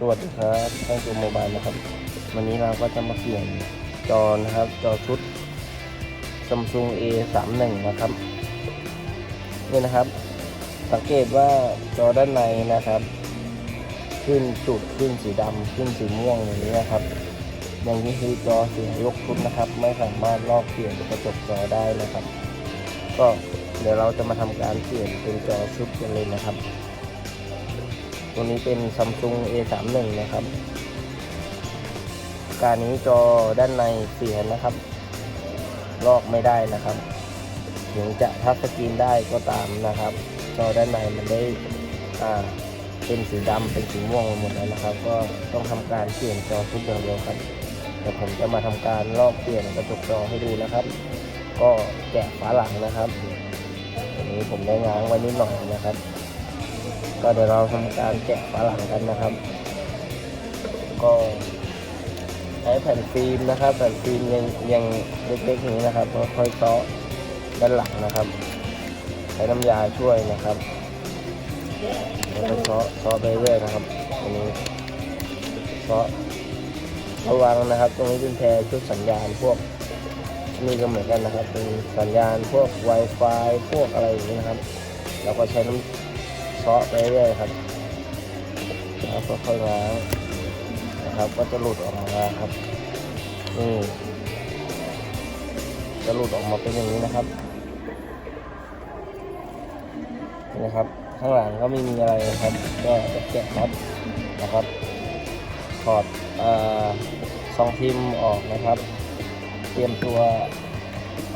สวัสดีครับช่างจูโมบายนะครับ วันนี้เราก็จะมาเปลี่ยนจอนะครับ จอชุด Samsung A 3 1 นะครับ นี่นะครับ สังเกตว่าจอด้านในนะครับ ขึ้นจุดขึ้นสีดำขึ้นสีม่วงอย่างนี้นะครับ อย่างนี้คือจอเสียยกชุดนะครับ ไม่สามารถลอกเปลี่ยนกระจกจอได้นะครับ ก็เดี๋ยวเราจะมาทำการเปลี่ยนเป็นจอชุดกันเลยนะครับ ตัวนี้เป็น Samsung A31 นะครับ การนี้จอด้านในเสียนะครับ ลอกไม่ได้นะครับ ถึงจะทัชสกรีนได้ก็ตามนะครับ จอด้านในมันได้อ่าเป็นสีดำเป็นสีม่วงหมดแล้วนะครับ ก็ต้องทำการเปลี่ยนจอชุดอย่างเดียวครับเดี๋ยวผมจะมาทำการลอกเปลี่ยนกระจกจอให้ดูนะครับ ก็แกะฝาหลังนะครับอันนี้ผมได้ง้างไว้นิดหน่อยนะครับ ก็เดี๋ยวเราทำการแกะฝาหลังกันนะครับ ก็ใช้แผ่นฟิล์มนะครับ แผ่นฟิล์มยังยังเล็กๆอย่างนี้นะครับก็ค่อยเซาะด้านหลังนะครับใช้น้ำยาช่วยนะครับแล้วก็ซาะเซาะไปเรื่อยนะครับอันนี้ซาะระวังนะครับ ตรงนี้เป็นแพรชุดสัญญาณพวกนี่ก็เหมือนกันนะครับ เป็นสัญญาณพวก Wi-Fi พวกอะไรอย่างนี้นะครับ เราก็ใช้น้ำ เคาะไปเรื่อยครับแล้วก็ค่อยๆง้างนะครับก็จะหลุดออกมาครับนี่จะหลุดออกมาเป็นอย่างนี้นะครับนี่นะครับ ข้างหลังก็ไม่มีอะไรนะครับ ก็จะแกะน็อตนะครับถอดอซองพิมพ์ออกนะครับ เตรียมตัว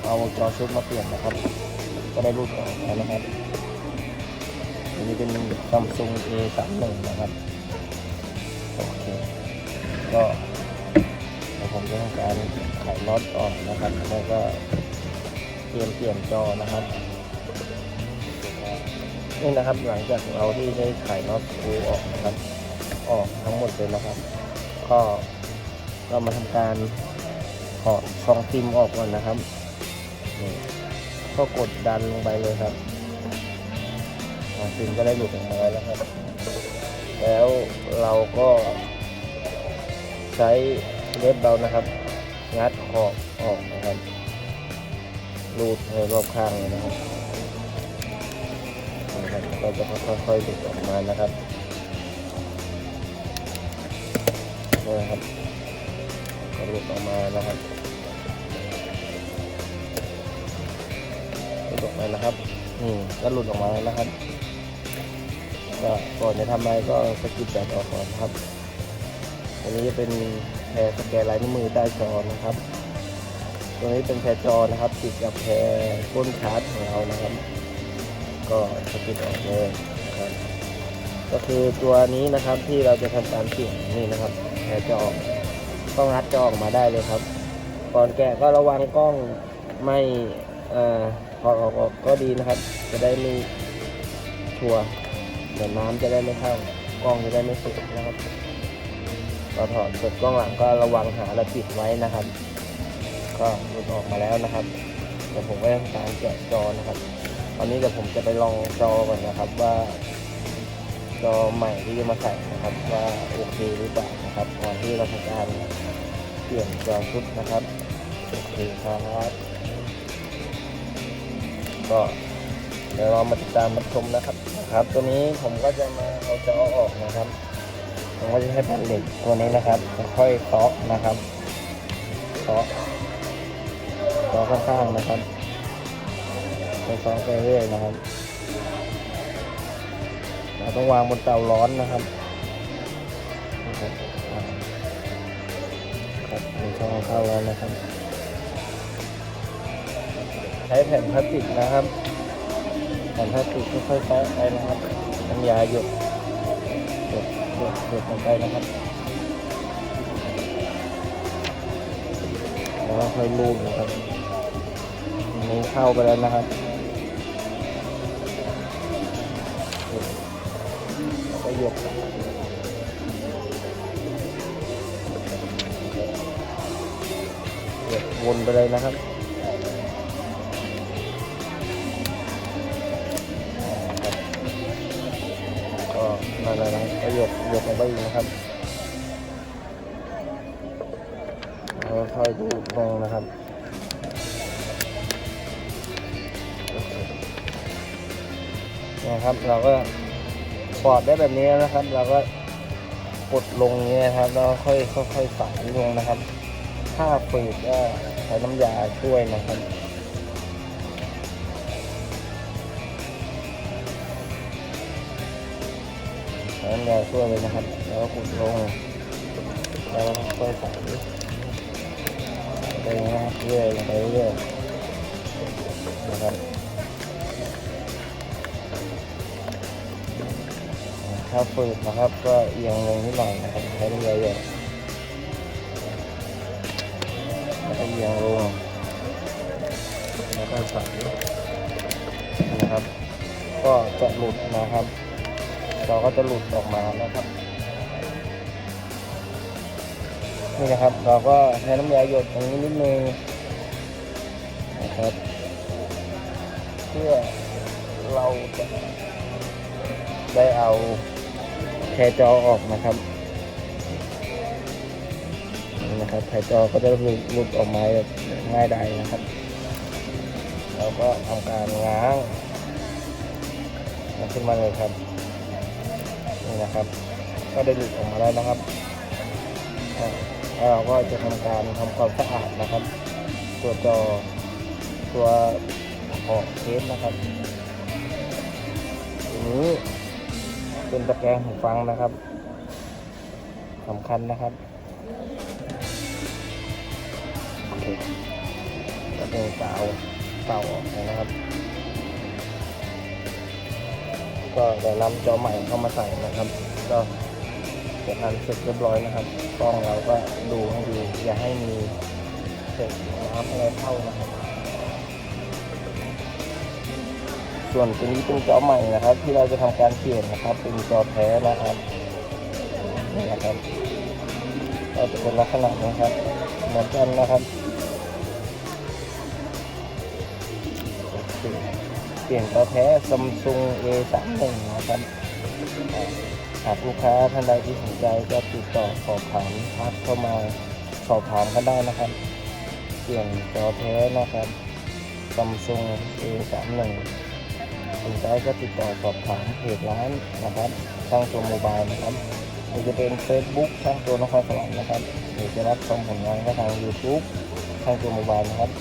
เอาจอชุดมาเปลี่ยนนะครับ ก็ได้รูดออกแล้วนะครับ อันนี้เป็น Samsung A 3 1นะครับ โอเค ก็เดี๋ยวผมจะทำการไขน็อตออกนะครับ แล้วก็เตรียมเปลี่ยนจอนะครับ นี่นะครับหลังจากเราที่ได้ไขน็อตทูออกนะครับ ออกทั้งหมดเลยนะครับ ก็เรามาทำการถอดซองฟิมออกก่อนนะครับ ก็กดดันลงไปเลยครับ ของฟิล์มก็ได้หลุดออกมาแล้วครับ แล้วเราก็ใช้เล็บเรานะครับ งัดขอบออกนะครับรูดให้รอบข้างเลยนะครับเราจะค่อยๆหลุดออกมานะครับนี่นะครับก็หลุดออกมานะครับหลุดออกมานะครับนี่ก็หลุดออกมาแล้วนะครับ ก็ก่อนจะทำอะไรก็สกิดแบตออกก่อนครับอันนี้จะเป็นแพรสแกนลายนิ้วมือใต้จอนะครับ ตัวนี้เป็นแพรจอนะครับติดกับแพรก้นชาร์จของเรานะครับ ก็สกิดออกเลยนะครับก็คือตัวนี้นะครับที่เราจะทำการเปลี่ยนนี่นะครับแพรจอต้องงัดจอออกมาได้เลยครับ ก่อนแกะก็ระวังกล้องไม่เอ่ออออกก็ดีนะครับ จะได้ไม่ชัว ดี๋ยวน้ำจะได้ไม่เข้ากล้องจะได้ไม่สุกนะครับเราถอดเปิดกล้องหลังก็ระวังหาและปิดไว้นะครับ ก็หลุดออกมาแล้วนะครับเดี๋ยวผมก็ทำการแกะจอนะครับ ตอนนี้เดี๋ยวผมจะไปลองจอก่อนนะครับว่า จอใหม่ที่จะมาใส่นะครับ ว่าโอเคหรือเปล่านะครับก่อนที่เราทำการเปลี่ยนจอชุดนะครับโอเคครับก็เดี๋ยวเรามาติดตามรับชมนะครับ ครับ ตัวนี้ผมก็จะมาเอาจอออกนะครับ ผมก็จะใช้แผ่นเหล็กตัวนี้นะครับ ค่อยๆเคาะนะครับเคาะเคาะข้างๆนะครับค่อยๆเคาะไปเรื่อยนะครับเราต้องวางบนเตาร้อนนะครับครับอ่าครับมีช่องเข้าแล้วนะครับ ใช้แผ่นพลาสติกนะครับ แผ่นพลาติกค่อยๆแตะไปนะครับน้ำยาหยดหยดหยดหยดลงไปนะครับแล้วค่อยลูบนะครับนนี้เข้าไปแล้วนะครับแล้วก็หยดหยดวนไปเลยนะครับ ก็นั่นและนะก็หยดหยดลงไปอีกนะนะครับค่อยดูดลงนะครับนะครับ เราก็ปอดได้แบบนี้นะครับ เราก็กดลงอย่างนี้นะครับ แล้วค่อยค่อยๆใส่ลงนะครับ ถ้าฝืดก็ใช้น้ำยาช่วยนะครับ ใช้น้ำยาช่วยเลยนะครับ แล้วก็กดลง แล้วก็ค่อยใส่ไปนะครับเรื่อยลงไปเรื่อยนะครับถ้าฝืดนะครับ ก็เอียงลงนิดหน่อยนะครับใช้น้ำยาเยอะแล้วก็เอียงลงแล้วก็ใส่นะครับ ก็จะหลุดนะครับ เราก็จะหลุดออกมานะครับ นี่นะครับ เราก็ใช้น้ำยาหยดตรงนี้นิดนึงนะครับ เพื่อเราจะได้เอาแคจอออกนะครับนี่นะครับแคจอก็จะหลุดหลุดออกมาง่ายดายนะครับ เราก็ทำการง้างขึ้นมาเลยครับ นี่นะครับ ก็ได้หลุดออกมาแล้วนะครับแล้วเราก็จะทำการทำความสะอาดนะครับ ตัวจอตัวออกเคสนะครับทีนี้เป็นตะแกรงหูฟังนะครับสำคัญนะครับโอเคก็เป็นกาเป่าออกนะครับ ก็เดี๋ยวนำจอใหม่เข้ามาใส่นะครับ ก็จะทำเสร็จเรียบร้อยนะครับกล้องเราก็ดูให้ดีอย่าให้มีเศษน้ำอะไรเข้านะครับ ส่วนตัวนี้เป็นจอใหม่นะครับ ที่เราจะทำการเปลี่ยนนะครับ เป็นจอแท้นะครับนี่นะครับก็จะเป็นลักษณะนะครับเหมือนกันนะครับ ปลี่ยนจอแท้ Samsung A31 นะครับหากลูกค้าท่านใดที่สนใจก็ติดต่อสอบถามทักเข้ามาสอบถามกันได้นะครับ เปลี่ยนจอแท้นะครับ Samsung A31 สนใจก็ติดต่อสอบถามเพจร้านนะครับช่างตัวโมบายนะครับหรือจะเป็น Facebook ช่างตัวนครสวรรค์นะครับหรือจะรับชมผลงานก็ทาง YouTube ช่างตัวโมบายนะครับ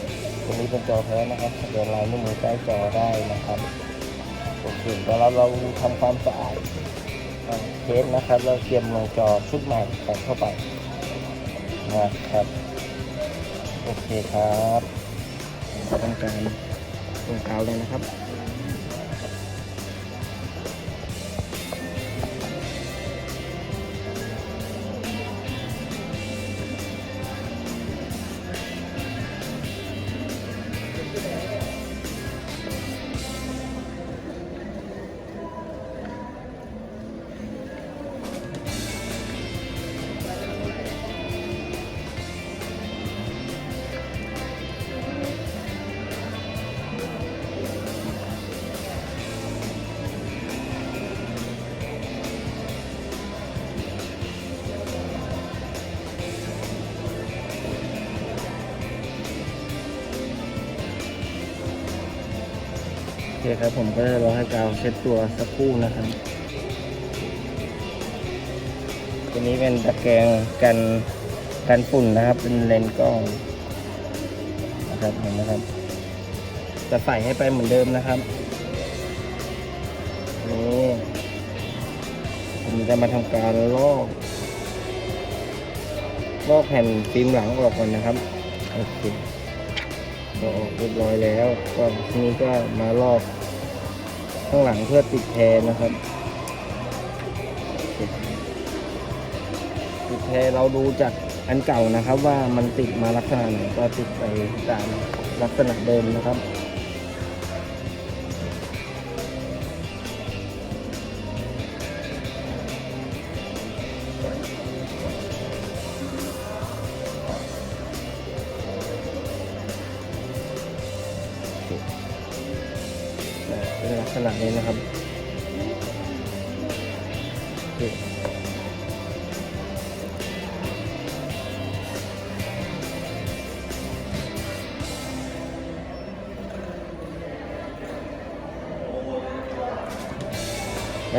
ตัวนี้เป็นจอแท้นะครับเดินลายนิ้วมือใต้จอได้นะครับโอเคแล้วเราเราทำความสะอาดเทสนะครับเราเตรียมลงจอชุดใหม่ใส่เข้าไปนะครับโอเคครับต้องการตรงกาวเลยนะครับ คครับผมก็จะรอให้กาวเช็ดตัวสักครู่นะครับ ตัวนี้เป็นตะแกรงกันกันฝุ่นนะครับ เป็นเลนส์กล้องนะครับเห็นไหมครับ จะใส่ให้ไปเหมือนเดิมนะครับนี่ผมจะมาทำการลอกลอกแผ่นฟิล์มหลังออกก่อนนะครับโอเคก็ออกเรียบร้อยแล้วก็ทีนี้ก็มาลอก ข้างหลังเพื่อติดแทนนะครับ ติดแทนเราดูจากอันเก่านะครับว่ามันติดมาลักษณะไหนก็ติดไปตามลักษณะเดิมนะครับ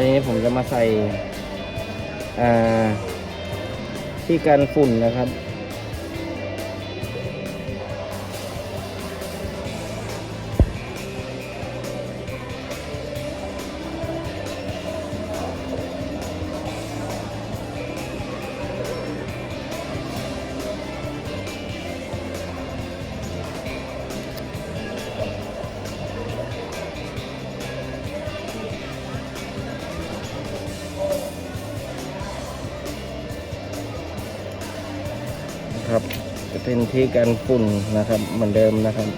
อันนี้ผมจะมาใส่ที่กันฝุ่นนะครับ เป็นที่กันฝุ่นนะครับเหมือนเดิมนะครับ โ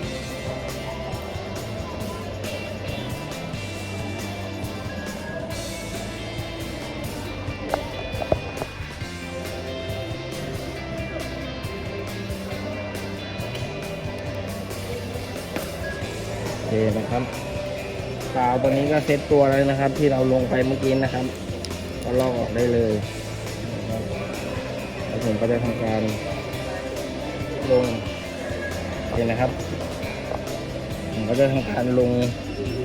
อเคนะครับกาวตัวนี้ก็เซ็ตตัวแล้วนะครับ ที่เราลงไปเมื่อกี้นะครับ ก็ลอกออกได้เลยนะครับแล้วผมก็จะทำการ ลงเห็นนะครับ ผมก็จะทำการลง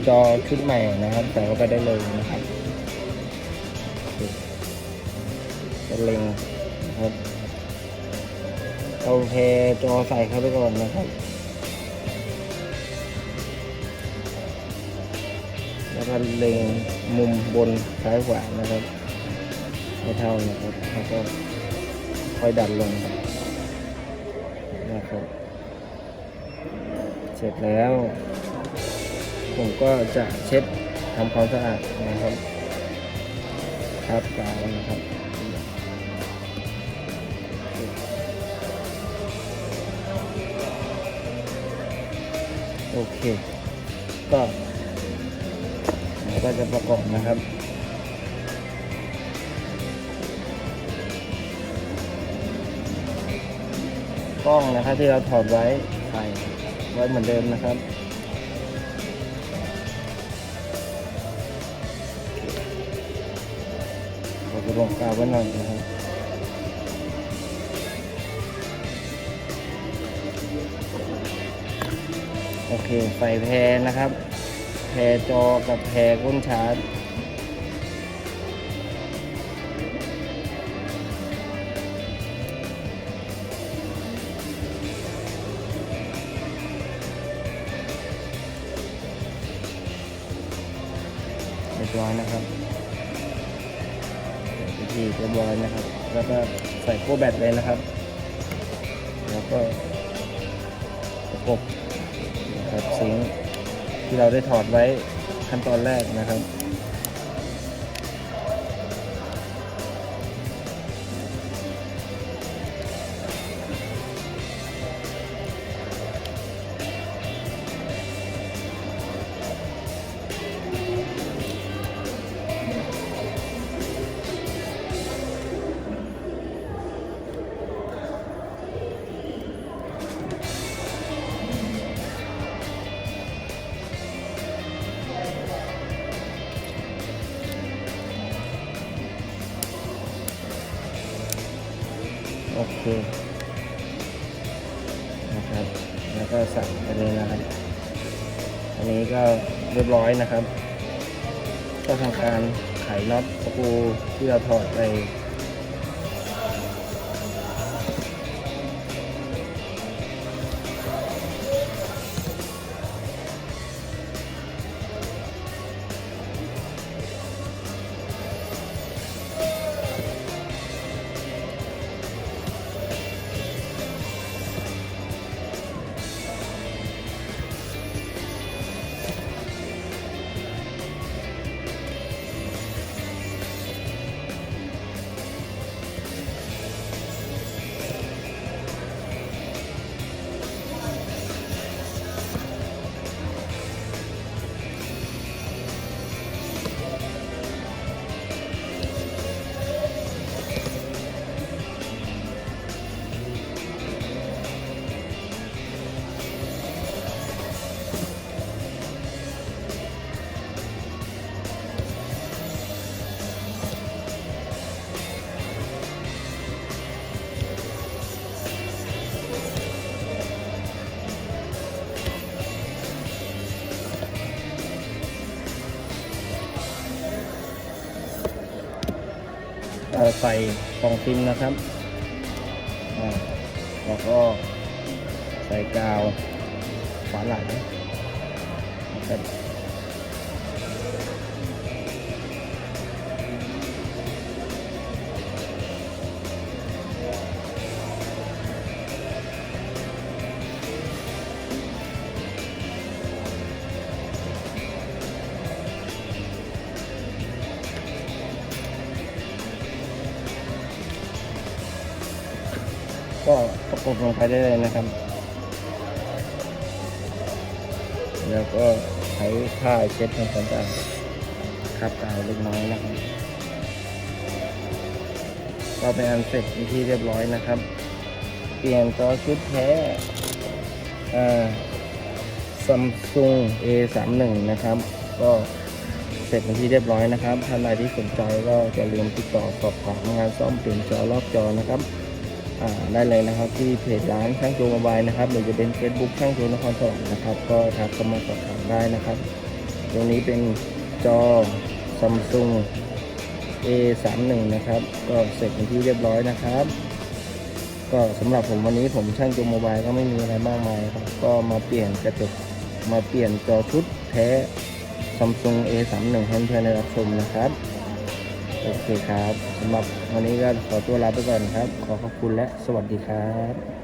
จอชุดใหม่นะครับใส่เข้าไปได้เลยนะครับเป็นเล็งนะครับเอาแพรจอใส่เข้าไปก่อนนะครับ แล้วก็เล็งมุมบนซ้ายขวานะครับให้เท่านะครับแล้วก็ค่อยดันลง นะครับ เสร็จแล้ว ผมก็จะเช็ดทำความสะอาดนะครับครับกาวนะครับโอเค ก็เราก็จะประกอบนะครับ กล้องนะครับที่เราถอดไว้ใส่ไว้เหมือนเดิมนะครับเราจะลงกาวไว้หน่อยนะครับโอเคใส่แพรนะครับ แพรจอกับแพรก้นชาร์จ บร้อยนะครับวิธีเรียบร้อยนะครับ แล้วก็ใส่โค้แบตเลยนะครับ แล้วก็ประกบนะครับซิงที่เราได้ถอดไว้ขั้นตอนแรกนะครับ โอเคนะครับ แล้วก็สั่งไปเลยนะครับ อันนี้ก็เรียบร้อยนะครับ ก็ทำการไขน็อตสกรูที่เราถอดไป ส่กล่องซิมนะครับแล้วก็ใส่กาวฝาหลังนะครับ ก็ประกบลงไปได้เลยนะครับ แล้วก็ใช้ผ้าเช็ดทำความสะอาดครับกาวเล็กน้อยนะครับ ก็เป็นอันเสร็จที่เรียบร้อยนะครับ เปลี่ยนจอชุดแท้ซัมซุง A31 นะครับ ก็เสร็จเป็นที่เรียบร้อยนะครับ ท่านใดที่สนใจก็จะลืมติดต่อสอบถามงานซ่อมเปลี่ยนจอรอบจอนะครับ ได้เลยนะครับที่เพจร้านช่างโจมบายนะครับหรือจะเป็น Facebook ช่างโจนครสวรรค์นะครับ ก็ทักเข้ามาสอบถามได้นะครับ ตรงนี้เป็นจอ Samsung A31 นะครับ ก็เสร็จเป็นที่เรียบร้อยนะครับ ก็สำหรับผมวันนี้ผมช่างโจมบายก็ไม่มีอะไรมากมายครับก็มาเปลี่ยนกระจกมาเปลี่ยนจอชุดแท้ Samsung A31 ให้เพื่อนๆได้รับชมนะครับ โอเคครับสำหรับวันนี้ก็ขอตัวลาไปก่อนครับ ขอขอบคุณและสวัสดีครับ